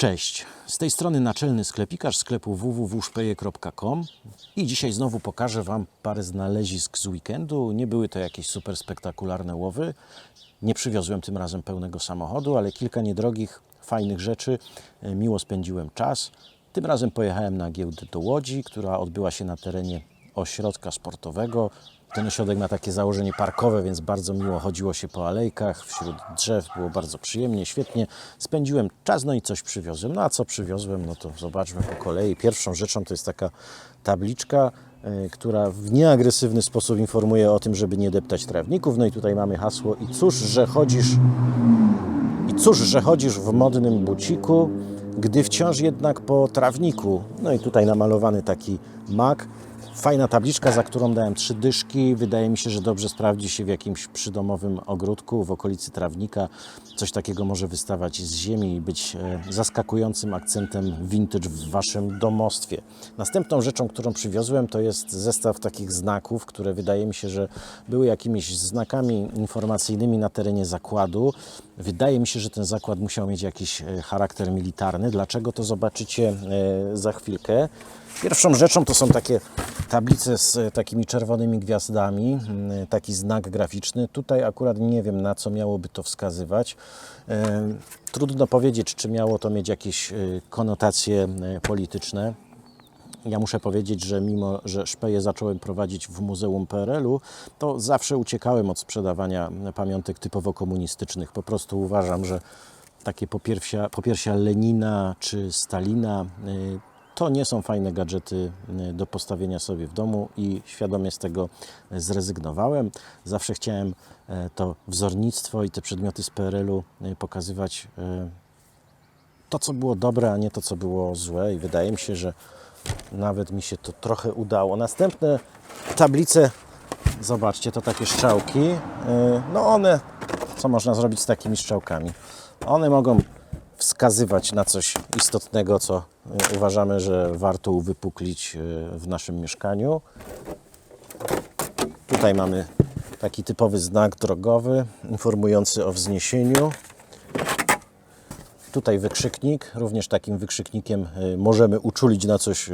Cześć, z tej strony naczelny sklepikarz sklepu www.szpeje.com i dzisiaj znowu pokażę Wam parę znalezisk z weekendu. Nie były to jakieś super spektakularne łowy. Nie przywiozłem tym razem pełnego samochodu, ale kilka niedrogich, fajnych rzeczy. E, Miło spędziłem czas. Tym razem pojechałem na giełdę do Łodzi, która odbyła się na terenie ośrodka sportowego. Ten ośrodek ma takie założenie parkowe, więc bardzo miło chodziło się po alejkach, wśród drzew, było bardzo przyjemnie, świetnie. Spędziłem czas, no i coś przywiozłem. No a co przywiozłem, no to zobaczmy po kolei. Pierwszą rzeczą to jest taka tabliczka, e, która w nieagresywny sposób informuje o tym, żeby nie deptać trawników. No i tutaj mamy hasło i cóż, że chodzisz i cóż, że chodzisz w modnym buciku, gdy wciąż jednak po trawniku. No i tutaj namalowany taki mak. Fajna tabliczka, za którą dałem trzy dyszki. Wydaje mi się, że dobrze sprawdzi się w jakimś przydomowym ogródku w okolicy trawnika. Coś takiego może wystawać z ziemi i być e, zaskakującym akcentem vintage w waszym domostwie. Następną rzeczą, którą przywiozłem, to jest zestaw takich znaków, które wydaje mi się, że były jakimiś znakami informacyjnymi na terenie zakładu. Wydaje mi się, że ten zakład musiał mieć jakiś e, charakter militarny. Dlaczego to zobaczycie e, za chwilkę. Pierwszą rzeczą to są takie tablice z e, takimi czerwonymi gwiazdami, mm, taki znak graficzny. Tutaj akurat nie wiem na co miałoby to wskazywać. E, Trudno powiedzieć, czy miało to mieć jakieś e, konotacje e, polityczne. Ja muszę powiedzieć, że mimo, że szpeje zacząłem prowadzić w Muzeum PRL-u, to zawsze uciekałem od sprzedawania pamiątek typowo komunistycznych. Po prostu uważam, że takie popiersia, popiersia Lenina czy Stalina to nie są fajne gadżety y, do postawienia sobie w domu i świadomie z tego zrezygnowałem. Zawsze chciałem e, to wzornictwo i te przedmioty z PRL-u y, pokazywać e, to, co było dobre, a nie to, co było złe. I wydaje mi się, że nawet mi się to trochę udało. Następne tablice, zobaczcie, to takie strzałki. Yy, No one, co można zrobić z takimi strzałkami? One mogą wskazywać na coś istotnego, co yy, uważamy, że warto uwypuklić yy, w naszym mieszkaniu. Tutaj mamy taki typowy znak drogowy informujący o wzniesieniu. Tutaj wykrzyknik, również takim wykrzyknikiem y, możemy uczulić na coś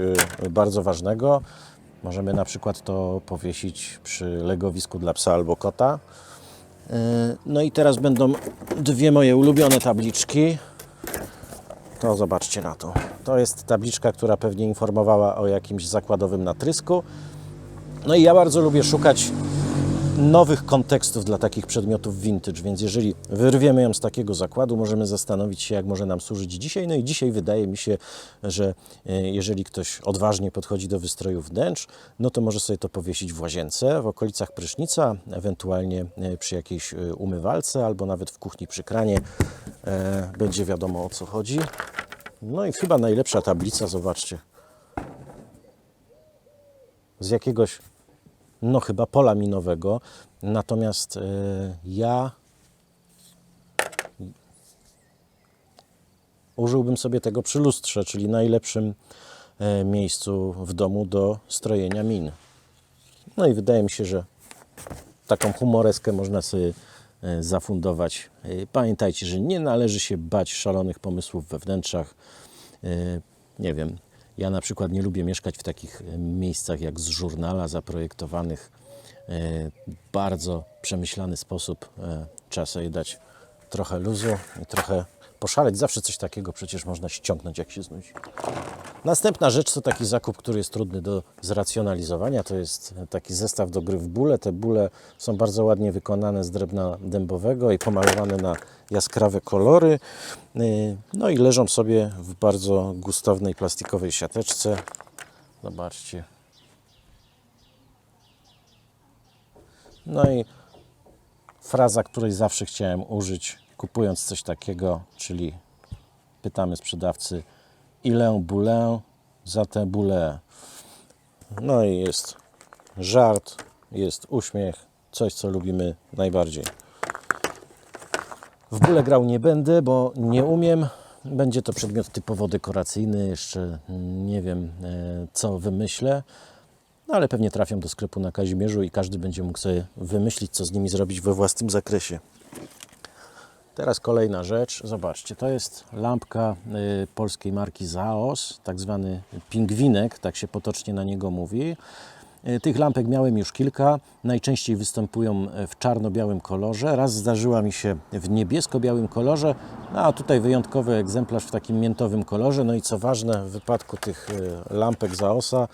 bardzo ważnego. Możemy na przykład to powiesić przy legowisku dla psa albo kota. No i teraz będą dwie moje ulubione tabliczki. To zobaczcie na to. To jest tabliczka, która pewnie informowała o jakimś zakładowym natrysku. No i ja bardzo lubię szukać nowych kontekstów dla takich przedmiotów vintage, więc jeżeli wyrwiemy ją z takiego zakładu, możemy zastanowić się, jak może nam służyć dzisiaj. No i dzisiaj wydaje mi się, że e, jeżeli ktoś odważnie podchodzi do wystroju wnętrz, no to może sobie to powiesić w łazience, w okolicach prysznica, ewentualnie e, przy jakiejś e, umywalce albo nawet w kuchni przy kranie. Będzie wiadomo o co chodzi. No i chyba najlepsza tablica, zobaczcie. Z jakiegoś no chyba pola minowego. Natomiast e, ja użyłbym sobie tego przy lustrze, czyli najlepszym e, miejscu w domu do strojenia min. No i wydaje mi się, że taką humoreskę można sobie e, zafundować. Pamiętajcie, że nie należy się bać szalonych pomysłów we wnętrzach. Nie wiem, ja na przykład nie lubię mieszkać w takich e, miejscach jak z żurnala zaprojektowanych e, bardzo przemyślany sposób. E, Trzeba sobie dać trochę luzu i trochę poszaleć. Zawsze coś takiego przecież można ściągnąć, jak się znudzi. Następna rzecz to taki zakup, który jest trudny do zracjonalizowania. To jest taki zestaw do gry w bóle. Te bóle są bardzo ładnie wykonane z drewna dębowego i pomalowane na jaskrawe kolory. Yy, No i leżą sobie w bardzo gustownej plastikowej siateczce. Zobaczcie. No i fraza, której zawsze chciałem użyć, kupując coś takiego, czyli pytamy sprzedawcy, ile bólę za tę bólę. No i jest żart, jest uśmiech, coś co lubimy najbardziej. W bóle grał nie będę, bo nie umiem. Będzie to przedmiot typowo dekoracyjny, jeszcze nie wiem e, co wymyślę. No ale pewnie trafią do sklepu na Kazimierzu i każdy będzie mógł sobie wymyślić, co z nimi zrobić we własnym zakresie. Teraz kolejna rzecz. Zobaczcie, to jest lampka y, polskiej marki Zaos, tak zwany pingwinek, tak się potocznie na niego mówi. Y, Tych lampek miałem już kilka. Najczęściej występują w czarno-białym kolorze. Raz zdarzyła mi się w niebiesko-białym kolorze, no a tutaj wyjątkowy egzemplarz w takim miętowym kolorze. No i co ważne, w wypadku tych y, lampek Zaosa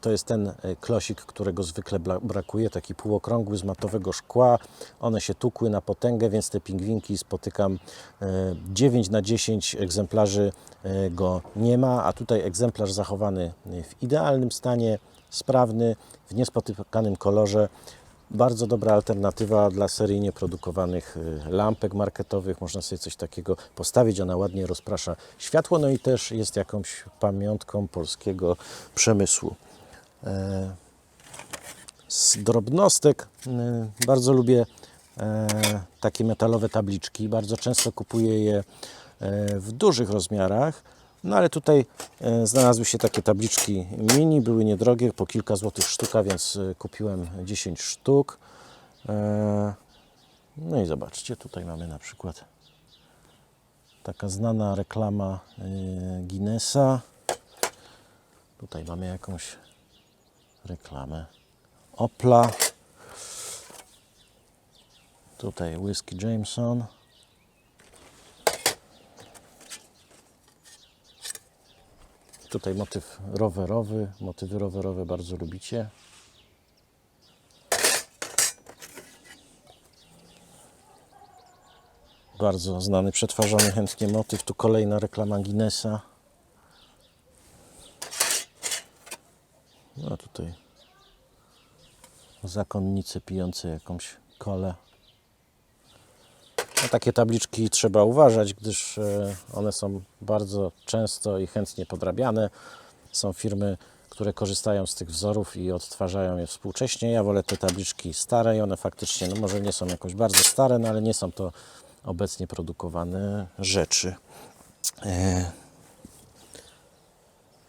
to jest ten y, klosik, którego zwykle brakuje, taki półokrągły z matowego szkła. One się tukły na potęgę, więc te pingwinki spotykam y, 9 na 10 egzemplarzy y, go nie ma, a tutaj egzemplarz zachowany w idealnym stanie, sprawny, w niespotykanym kolorze. Bardzo dobra alternatywa dla seryjnie produkowanych y, lampek marketowych. Można sobie coś takiego postawić, ona ładnie rozprasza światło, no i też jest jakąś pamiątką polskiego przemysłu. E, Z drobnostek y, bardzo lubię e, takie metalowe tabliczki. Bardzo często kupuję je e, w dużych rozmiarach. No ale tutaj e, znalazły się takie tabliczki mini, były niedrogie, po kilka złotych sztuka, więc e, kupiłem 10 sztuk. E, No i zobaczcie, tutaj mamy na przykład taka znana reklama Guinnessa. Tutaj mamy jakąś reklamę Opla. Tutaj whisky Jameson. Tutaj motyw rowerowy. Motywy rowerowe bardzo lubicie. Bardzo znany, przetwarzany chętnie motyw. Tu kolejna reklama Guinnessa. No tutaj zakonnice pijące jakąś kolę. Na takie tabliczki trzeba uważać, gdyż e, one są bardzo często i chętnie podrabiane. Są firmy, które korzystają z tych wzorów i odtwarzają je współcześnie. Ja wolę te tabliczki stare i one faktycznie, no może nie są jakoś bardzo stare, no ale nie są to obecnie produkowane rzeczy. E,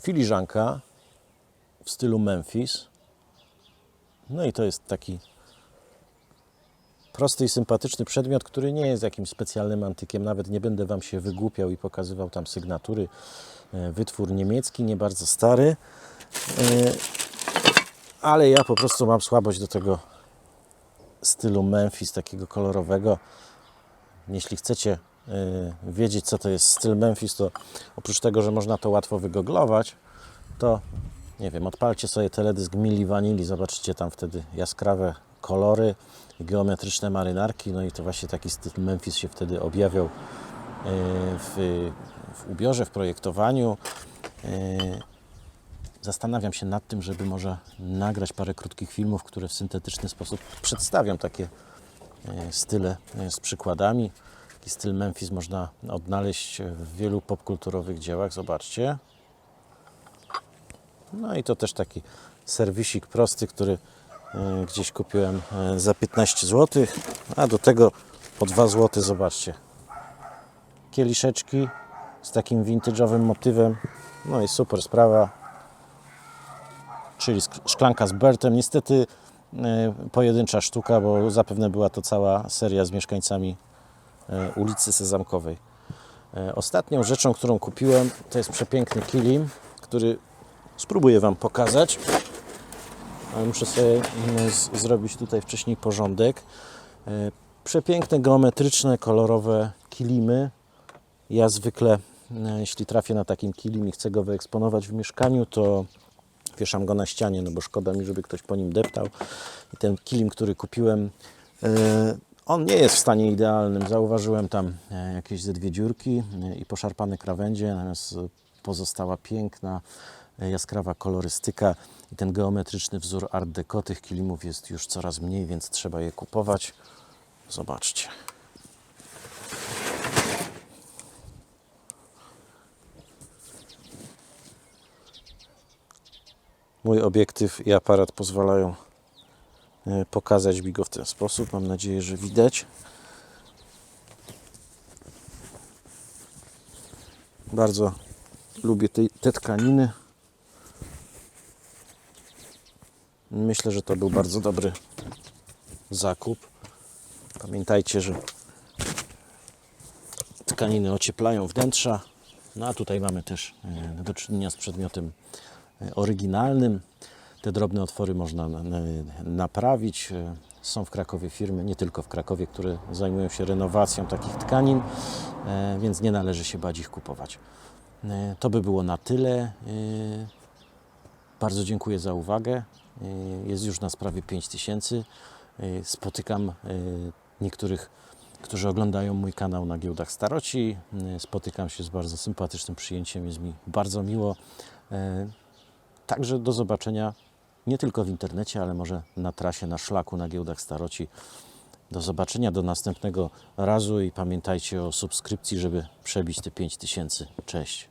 Filiżanka w stylu Memphis. No i to jest taki prosty i sympatyczny przedmiot, który nie jest jakimś specjalnym antykiem. Nawet nie będę Wam się wygłupiał i pokazywał tam sygnatury. E, Wytwór niemiecki, nie bardzo stary. E, Ale ja po prostu mam słabość do tego stylu Memphis, takiego kolorowego. Jeśli chcecie e, wiedzieć, co to jest styl Memphis, to oprócz tego, że można to łatwo wygooglować, to nie wiem, odpalcie sobie teledysk Mili Vanilli, zobaczycie tam wtedy jaskrawe kolory geometryczne marynarki, no i to właśnie taki styl Memphis się wtedy objawiał e, w, w ubiorze, w projektowaniu. E, Zastanawiam się nad tym, żeby może nagrać parę krótkich filmów, które w syntetyczny sposób przedstawią takie e, style z przykładami. Taki styl Memphis można odnaleźć w wielu popkulturowych dziełach. Zobaczcie. No i to też taki serwisik prosty, który gdzieś kupiłem e, za 15 zł, a do tego po 2 zł, zobaczcie. Kieliszeczki z takim vintage'owym motywem. No i super sprawa. Czyli szklanka z Bertem. Niestety e, pojedyncza sztuka, bo zapewne była to cała seria z mieszkańcami e, ulicy Sezamkowej. E, Ostatnią rzeczą, którą kupiłem, to jest przepiękny kilim, który spróbuję Wam pokazać. Ale muszę sobie mm, zrobić tutaj wcześniej porządek. E, Przepiękne, geometryczne, kolorowe kilimy. Ja zwykle, e, jeśli trafię na takim kilim i chcę go wyeksponować w mieszkaniu, to wieszam go na ścianie, no bo szkoda mi, żeby ktoś po nim deptał. I ten kilim, który kupiłem, e, on nie jest w stanie idealnym. Zauważyłem tam jakieś ze dwie dziurki i poszarpane krawędzie, natomiast pozostała piękna, jaskrawa kolorystyka i ten geometryczny wzór Art Deco tych kilimów jest już coraz mniej, więc trzeba je kupować. Zobaczcie. Mój obiektyw i aparat pozwalają e, pokazać mi go w ten sposób. Mam nadzieję, że widać. Bardzo lubię te, te tkaniny. Myślę, że to był bardzo dobry zakup. Pamiętajcie, że tkaniny ocieplają wnętrza. No a tutaj mamy też e, do czynienia z przedmiotem e, oryginalnym. Te drobne otwory można na- na- naprawić. E, Są w Krakowie firmy, nie tylko w Krakowie, które zajmują się renowacją takich tkanin, więc nie należy się bać ich kupować. To by było na tyle. Bardzo dziękuję za uwagę. Y, Jest już na sprawie 5000. Y, Spotykam y, niektórych, którzy oglądają mój kanał na giełdach staroci. Spotykam się z bardzo sympatycznym przyjęciem, jest mi bardzo miło. Także do zobaczenia nie tylko w internecie, ale może na trasie, na szlaku na giełdach staroci. Do zobaczenia, do następnego razu i pamiętajcie o subskrypcji, żeby przebić te 5000. Cześć.